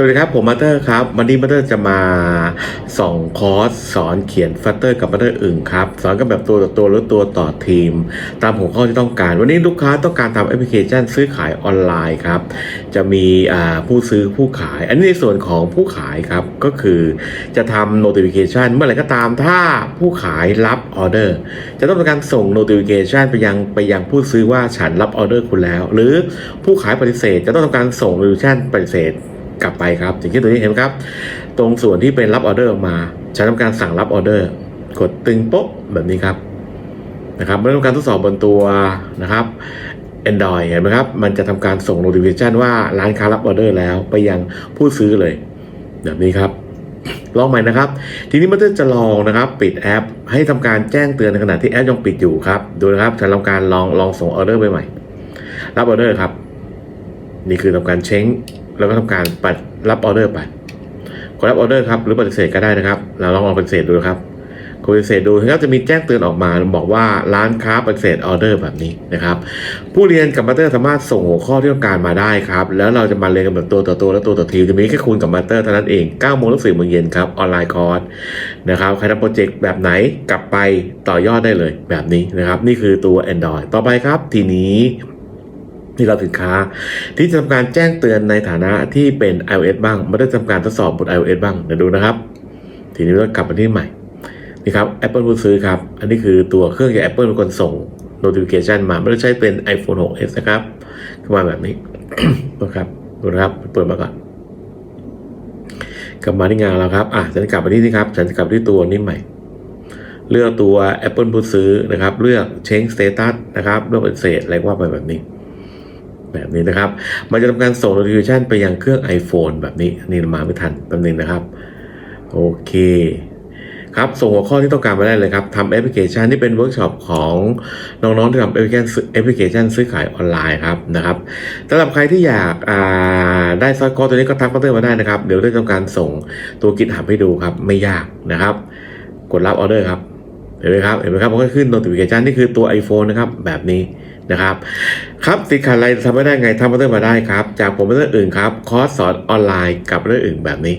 สวัสดีครับผมมาเตอร์ครับ วันนี้มาเตอร์จะมาสองคอร์สสอนเขียนฟัตเตอร์กับมาเตอร์อึ่งครับสอนกันแบบตัวต่อตัวหรือตัวต่อทีม ตามหัวข้อที่ต้องการ วันนี้ลูกค้าต้องการทำแอปพลิเคชันซื้อขายออนไลน์ครับ จะมีผู้ซื้อผู้ขาย อันนี้ในส่วนของผู้ขายครับ ก็คือจะทำ notification เมื่อไหร่ก็ตามถ้าผู้ขายรับออเดอร์จะต้องมีการส่ง notification ไปยังไปยังผู้ซื้อว่าฉันรับออเดอร์คุณแล้ว หรือผู้ขายปฏิเสธ จะต้องทำการส่ง notification ปฏิเสธ กลับไปครับอย่างที่ตัวนี้เห็นไหมครับ ตรงส่วนที่เป็นรับออเดอร์ออกมาฉันทำการสั่งรับออเดอร์ กดตึงโป๊ะแบบนี้ครับนะครับเมื่อทำการทดสอบบนตัวนะครับ Android เห็นไหมครับ มันจะทำการส่ง notification ว่าร้านค้ารับออเดอร์แล้วไปยังผู้ซื้อเลย แบบนี้ครับลองใหม่นะครับ ทีนี้มันจะลองนะครับ ปิดแอป ให้ทำการแจ้งเตือนในขณะที่แอปยังปิดอยู่ครับ ดูนะครับฉันทำการลองลองส่งออเดอร์ไปใหม่ รับออเดอร์ครับ นี่คือทำการเช้ง แล้วก็ทำการปัดรับออเดอร์ไปกดรับออเดอร์ครับ หรือปฏิเสธก็ได้นะครับ เราลองลองปฏิเสธดูนะครับกดปฏิเสธดูนะครับจะมีแจ้งเตือนออกมาบอกว่าร้านค้าปฏิเสธออเดอร์แบบนี้นะครับ ผู้เรียนกับมาเตอร์สามารถส่งหัวข้อที่ต้องการมาได้ครับ แล้วเราจะมาเรียนกันแบบตัวต่อตัวและตัวต่อทีมจะมีแค่คุณกับมาเตอร์เท่านั้นเอง9โมงถึง4โมงเย็นครับออนไลน์คอร์สนะครับใครทำโปรเจกต์แบบไหนกลับไปต่อยอดได้เลยแบบนี้นะครับ นี่คือตัว Android ต่อไปครับ ทีนี้ ที่เราสินค้า ที่จะทำการแจ้งเตือนในฐานะที่เป็น iOS บ้างไม่ได้ทำการทดสอบบน iOS บ้างเดี๋ยวดูนะครับ ทีนี้เรากลับมาที่ใหม่นี่ครับ Apple ผู้ซื้อครับ อันนี้คือตัวเครื่องจาก Apple เป็นคนส่ง notification มาไม่ได้ใช้เป็น iPhone 6s นะครับขึ้นมาแบบนี้นะครับดูนะครับเปิดมาก่อนกลับมาที่งานเราครับอะฉันกลับมาที่นี่ครับฉันจะกลับที่ตัวนี้ใหม่ เลือกตัว Apple ผู้ซื้อนะครับ เลือก change status นะครับเลือกเป็นเศษอะไรว่าไปแบบนี้ แบบนี้นะครับ มันจะทำการส่ง notification ไปยังเครื่อง iPhone แบบนี้นี่มาไม่ทันแป๊บนึงนะครับ โอเคครับส่งหัวข้อที่ต้องการมาได้เลยครับทำแอปพลิเคชันที่เป็นเวิร์กช็อปของน้องๆที่ทำแอปพลิเคชันแอปพลิเคชันซื้อขายออนไลน์ครับนะครับสำหรับใครที่อยากาได้ซอสคอร์ตัวนี้ก็ทักมาเตอร์มาได้นะครับ เดี๋ยวได้ทำการส่งตัวกิจหับให้ดูครับ ไม่ยากนะครับ กดรับออเดอร์ครับ เห็นไหมครับเห็นไหมครับมันก็ขึ้น notification นี่คือตัว iPhone นะครับแบบนี้นะครับครับติดขัดอะไรทำไม่ได้ไงทำมาเรื่องมาได้ครับ จากผมมาเรื่องอื่นครับคอร์สสอนออนไลน์กับเรื่องอื่นแบบนี้